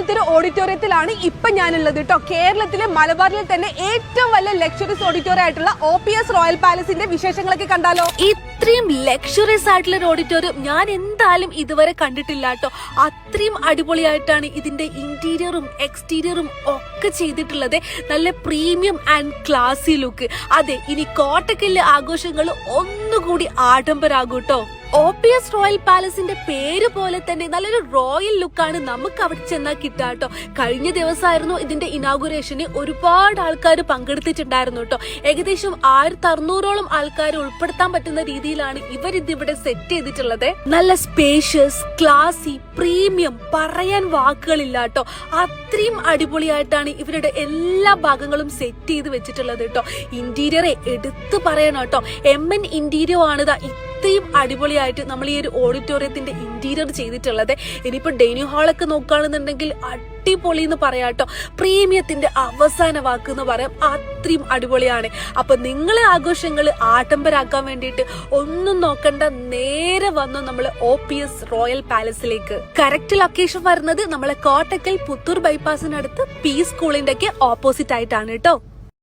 ഇതേപോലത്തെ ഒരു ഓഡിറ്റോറിയത്തിലാണ് ഇപ്പൊ ഞാനുള്ളത് കേട്ടോ. കേരളത്തിലെ മലബാറിൽ തന്നെ ഏറ്റവും വലിയ ലക്ഷറീസ് ഓഡിറ്റോറിയം ആയിട്ടുള്ള ഒ പി എസ് റോയൽ പാലസിന്റെ വിശേഷങ്ങളൊക്കെ കണ്ടാലോ? ഇത്രയും ലക്ഷറീസ് ആയിട്ടുള്ള ഒരു ഓഡിറ്റോറിയം ഞാൻ എന്തായാലും ഇതുവരെ കണ്ടിട്ടില്ല കേട്ടോ. അത്രയും അടിപൊളിയായിട്ടാണ് ഇതിന്റെ ഇന്റീരിയറും എക്സ്റ്റീരിയറും ഒക്കെ ചെയ്തിട്ടുള്ളത് നല്ല പ്രീമിയം ആൻഡ് ക്ലാസി ലുക്ക്. അതെ ഇനി കോട്ടക്കല്ല് ആഘോഷങ്ങൾ ഒന്നുകൂടി ആഡംബരാകൂട്ടോ. കേട്ടോ ഒ പി എസ് റോയൽ പാലസിന്റെ പേര് പോലെ തന്നെ നല്ലൊരു റോയൽ ലുക്കാണ് നമുക്ക് അവിടെ ചെന്നാൽ കിട്ടുക കേട്ടോ കഴിഞ്ഞ ദിവസമായിരുന്നു ഇതിന്റെ ഇനാഗുറേഷന് ഒരുപാട് ആൾക്കാർ പങ്കെടുത്തിട്ടുണ്ടായിരുന്നു കേട്ടോ ഏകദേശം ആയിരത്തി അറുന്നൂറോളം ആൾക്കാർ ഉൾപ്പെടുത്താൻ പറ്റുന്ന രീതിയിലാണ് ഇവർ ഇതിവിടെ സെറ്റ് ചെയ്തിട്ടുള്ളത്. നല്ല സ്പേഷ്യസ് ക്ലാസി പ്രീമിയം പറയാൻ വാക്കുകളില്ല കേട്ടോ അത്രയും അടിപൊളിയായിട്ടാണ് ഇവരുടെ എല്ലാ ഭാഗങ്ങളും സെറ്റ് ചെയ്ത് വെച്ചിട്ടുള്ളത് കേട്ടോ ഇന്റീരിയറെ എടുത്തു പറയണം കേട്ടോ എം എൻ ഇന്റീരിയർ ആണ് ഇത്രയും അടിപൊളിയായിട്ട് നമ്മൾ ഈ ഒരു ഓഡിറ്റോറിയത്തിന്റെ ഇന്റീരിയർ ചെയ്തിട്ടുള്ളത്. ഇനിയിപ്പോ ഡൈനിങ് ഹാളൊക്കെ നോക്കുകയാണെന്നുണ്ടെങ്കിൽ അടിപൊളി എന്ന് പറയാട്ടോ പ്രീമിയത്തിന്റെ അവസാന വാക്ക് എന്ന് പറയാം. അത്രയും അടിപൊളിയാണ്. അപ്പൊ നിങ്ങളെ ആഘോഷങ്ങൾ ആഡംബരാക്കാൻ വേണ്ടിയിട്ട് ഒന്നും നോക്കണ്ട. നേരെ വന്നു നമ്മൾ ഒ പി എസ് റോയൽ പാലസിലേക്ക് കറക്റ്റ് ലൊക്കേഷൻ വരുന്നത് നമ്മളെ കോട്ടക്കൽ പുത്തൂർ ബൈപ്പാസിനടുത്ത് പി സ്കൂളിന്റെ ഒക്കെ ഓപ്പോസിറ്റ് ആയിട്ടാണ് കേട്ടോ.